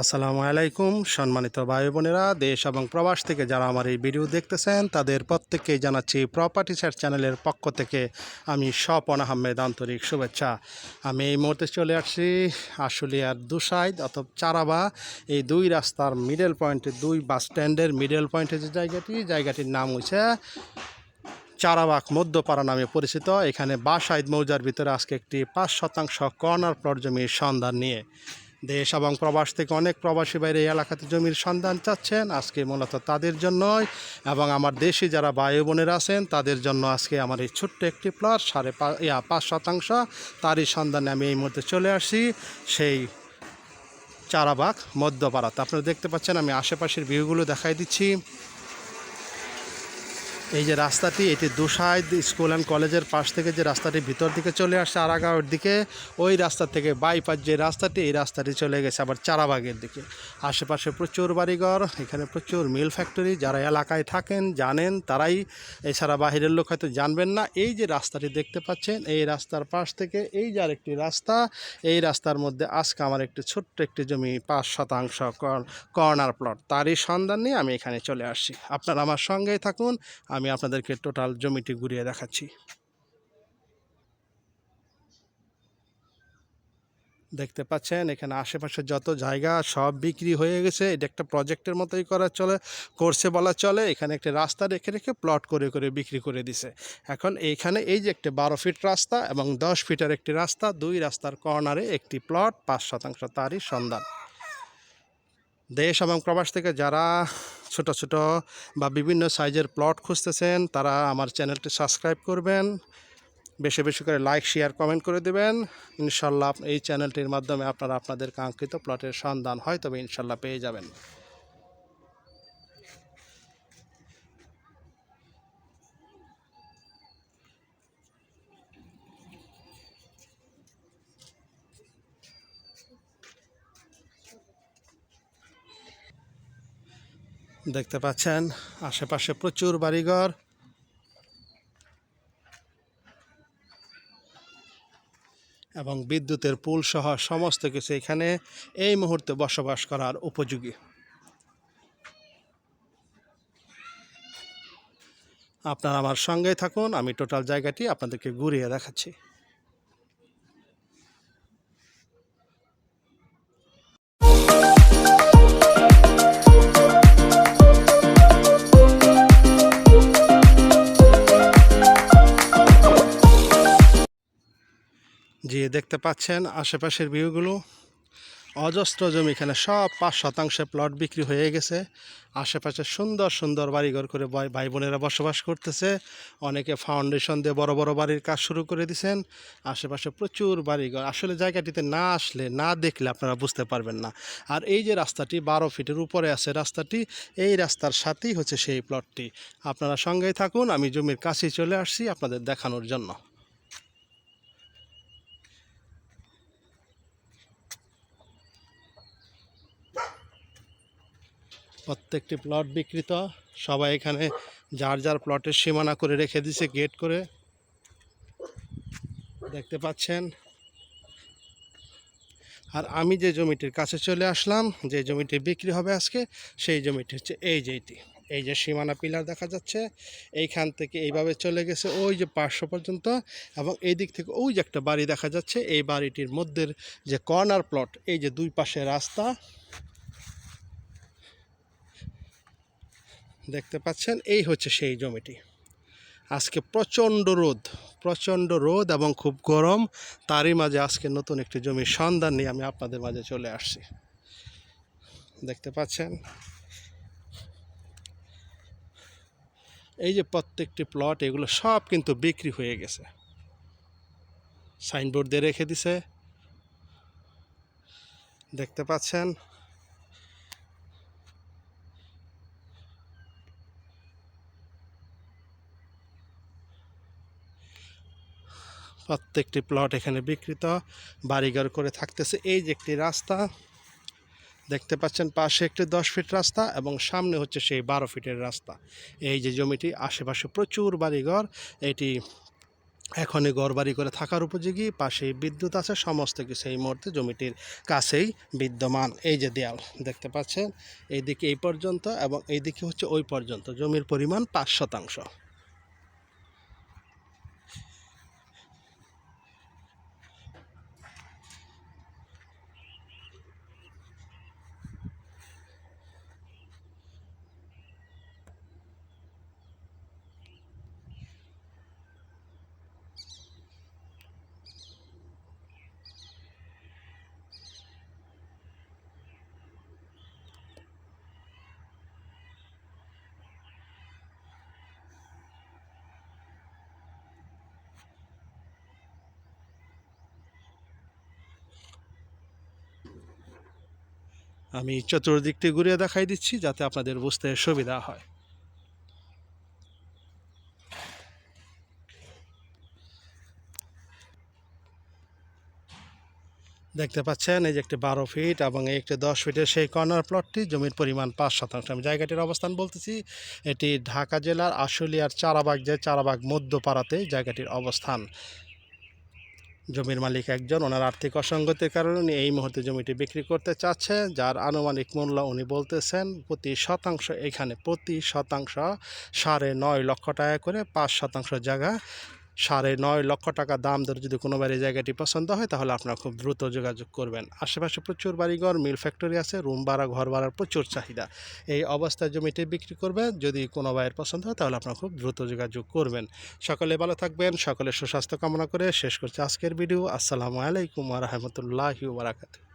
আসসালামু আলাইকুম, সম্মানিত ভাই বোনেরা, দেশ এবং প্রবাস থেকে যারা আমার এই ভিডিও দেখতেছেন, তাদের প্রত্যেককেই জানাচ্ছি প্রপার্টি স্যার চ্যানেলের পক্ষ থেকে আমি স্বপন আহমেদ আন্তরিক শুভেচ্ছা। আমি এই মুহূর্তে চলে আসছি আশুলিয়ার দুসাইদ অথবা চারাবা, এই দুই রাস্তার মিডল পয়েন্টে দুই বাস স্ট্যান্ডের মিডল পয়েন্টে যে জায়গাটি, জায়গাটির নাম হচ্ছে চারাবাগ মধ্যপাড়া নামে পরিচিত। এখানে বাসাইদ মৌজার ভিতরে আজকে একটি পাঁচ শতাংশ কর্নার প্লট জমির সন্ধান নিয়ে। দেশ এবং প্রবাস থেকে অনেক প্রবাসী বাইরে এই এলাকাতে জমির সন্ধান চাচ্ছেন। আজকে মূলত তাদের জন্যই এবং আমার দেশে যারা বায়ু বোনের আছেন, তাদের জন্য আজকে আমার এই ছোট্ট একটি প্লট, সাড়ে পাঁচ শতাংশ। তারই সন্ধানে আমি এই মুহূর্তে চলে আসি সেই চারাবাগ, মধ্যপাড়াতে। আপনারা দেখতে পাচ্ছেন, আমি আশেপাশের ভিউগুলো দেখাই দিচ্ছি। এই যে রাস্তাটি, এটি দুসাইদ স্কুল অ্যান্ড কলেজের পাশ থেকে যে রাস্তাটি ভিতর দিকে চলে আসছে, আরাগাঁওয়ের দিকে, ওই রাস্তা থেকে বাইপাস যে রাস্তাটি, এই রাস্তাটি চলে গেছে আবার চারাবাগের দিকে। আশেপাশে প্রচুর বাড়িঘর, এখানে প্রচুর মিল ফ্যাক্টরি, যারা এলাকায় থাকেন, জানেন, তারাই এছাড়া বাহিরের লোক হয়তো জানবেন না। এই যে রাস্তাটি দেখতে পাচ্ছেন, এই রাস্তার পাশ থেকে, এই যে আরেকটি রাস্তা, এই রাস্তার মধ্যে আজকে আমার একটি ছোট্ট একটি জমি, পাঁচ শতাংশ কর- কর্নার প্লট। তারই সন্ধান নিয়ে আমি এখানে চলে আসছি। আপনারা আমার সঙ্গেই থাকুন, আমি আপনাদেরকে টোটাল জমিটি ঘুরিয়ে দেখাচ্ছি। দেখতে পাচ্ছেন, এখানে আশেপাশে যত জায়গা সব বিক্রি হয়ে গেছে। এটা একটা প্রজেক্টের মতোই করা চলে করছে বলা চলে। এখানে একটা রাস্তা রেখে রেখে প্লট করে করে বিক্রি করে দিছে। এখন এইখানে এই যে একটা বারো ফিট রাস্তা এবং দশ ফিটের একটি রাস্তা, দুই রাস্তার কর্নারে একটি প্লট পাঁচ শতাংশ তারই সন্ধান। দেশ এবং প্রবাস থেকে যারা ছোট ছোট বা বিভিন্ন সাইজের প্লট খুঁজতেছেন, তারা আমার চ্যানেলটি সাবস্ক্রাইব করবেন। বেশি বেশি করে লাইক, শেয়ার, কমেন্ট করে দেবেন। ইনশাল্লাহ এই চ্যানেলটির মাধ্যমে আপনারা আপনাদের কাঙ্ক্ষিত প্লটের সন্ধান হয় তবে ইনশাল্লাহ পেয়ে যাবেন। দেখতে পাচ্ছেন, আশেপাশে প্রচুর বাড়িঘর। এবং বিদ্যুতের পুল সহ সমস্ত কিছু এখানে এই মুহূর্তে বসবাস করার উপযোগী। আপনারা আমার সঙ্গেই থাকুন, আমি টোটাল জায়গাটি আপনাদেরকে ঘুরিয়ে দেখাচ্ছি। জি দেখতে পাচ্ছেন, আশেপাশের ভিউগুলো, অজস্র জমি এখানে সব পাঁচ শতাংশে প্লট বিক্রি হয়ে গেছে। আশেপাশে সুন্দর সুন্দর বাড়িঘর করে ভাই বোনেরা বসবাস করতেছে। অনেকে ফাউন্ডেশন দিয়ে বড় বড় বাড়ির কাজ শুরু করে দিছেন। আশেপাশে প্রচুর বাড়িঘর। আসলে জায়গাটিতে না আসলে, না দেখলে আপনারা বুঝতে পারবেন না। আর এই যে রাস্তাটি বারো ফিটের উপরে আছে রাস্তাটি, এই রাস্তার সাথেই হচ্ছে সেই প্লটটি আপনারা সঙ্গেই থাকুন, আমি জমির কাছেই চলে আসছি আপনাদের দেখানোর জন্য। প্রত্যেকটি প্লট বিকৃত সবাই এখানে যার যার প্লটের সীমানা করে রেখে দিছে গেট করে। দেখতে পাচ্ছেন? আর আমি যে জমিটির কাছে চলে আসলাম, যে জমিটি বিক্রি হবে আজকে, সেই জমিটি হচ্ছে এই যেটি এই যে সীমানা পিলার দেখা যাচ্ছে, এইখান থেকে এইভাবে চলে গেছে, ওই যে পাঁচশো পর্যন্ত, এবং এই দিক থেকে ওই যে একটা বাড়ি দেখা যাচ্ছে, এই বাড়িটির মধ্যের যে কর্নার প্লট এই যে দুই পাশে রাস্তা দেখতে পাচ্ছেন, এই হচ্ছে সেই জমিটি। আজকে প্রচণ্ড রোদ প্রচণ্ড রোদ এবং খুব গরম। তারই মাঝে আজকে নতুন একটি জমির সন্ধান নিয়ে আমি আপনাদের মাঝে চলে আসছি। দেখতে পাচ্ছেন? এই যে প্রত্যেকটি প্লট এগুলো সব কিন্তু বিক্রি হয়ে গেছে। সাইনবোর্ড দিয়ে রেখে দিছে। দেখতে পাচ্ছেন? প্রত্যেকটি প্লট এখানে বিকৃত বাড়িঘর করে থাকতেছে। এই যে একটি রাস্তা, দেখতে পাচ্ছেন পাশে একটি দশ ফিট রাস্তা এবং সামনে হচ্ছে সেই বারো ফিটের রাস্তা। এই যে জমিটি, আশেপাশে প্রচুর বাড়িঘর, এটি এখনই ঘরবাড়ি করে থাকার উপযোগী, পাশেই বিদ্যুৎ আছে, সমস্ত কিছু এই মুহূর্তে জমিটির কাছেই বিদ্যমান। এই যে দেয়াল, দেখতে পাচ্ছেন? এইদিকে এই পর্যন্ত এবং এইদিকে হচ্ছে ওই পর্যন্ত। জমির পরিমাণ পাঁচ শতাংশ। আমি চতুর্দিকটি ঘুরিয়ে দেখাই দিচ্ছি যাতে আপনাদের বুঝতে সুবিধা হয়। দেখতে পাচ্ছেন, এই যে একটি বারো ফিট এবং এই একটি দশ ফিটের সেই কর্নার প্লটটি জমির পরিমাণ পাঁচ শতাংশ। আমি জায়গাটির অবস্থান বলতেছি, এটি ঢাকা জেলার আশুলিয়ার চারাবাগ যে চারাবাগ মধ্যপাড়াতে জায়গাটির অবস্থান। জমির মালিক একজন, ওনার আর্থিক অসঙ্গতির কারণে উনি এই মুহূর্তে জমিটি বিক্রি করতে চাচ্ছে, যার আনুমানিক মূল্য উনি বলতেছেন প্রতি শতাংশ, এখানে প্রতি শতাংশ সাড়ে নয় লক্ষ টাকা করে পাঁচ শতাংশ জায়গা সাড়ে নয় লক্ষ টাকা দাম ধরে যদি কোনো বাড়ি জায়গাটি পছন্দ হয়, তাহলে আপনারা খুব দ্রুত যোগাযোগ করবেন। আশেপাশে প্রচুর বাড়িঘর, মিল ফ্যাক্টরি আছে, রুম ভাড়া, ঘর ভাড়ার প্রচুর চাহিদা। এই অবস্থায় জমিটি বিক্রি করবে যদি কোনো ভাইয়ের পছন্দ হয়, তাহলে আপনারা খুব দ্রুত যোগাযোগ করবেন। সকলে ভালো থাকবেন সকলে সুস্বাস্থ্য কামনা করে শেষ করছি আজকের ভিডিও। আসসালামু আলাইকুম রহমতুল্লাহি বারাকাতু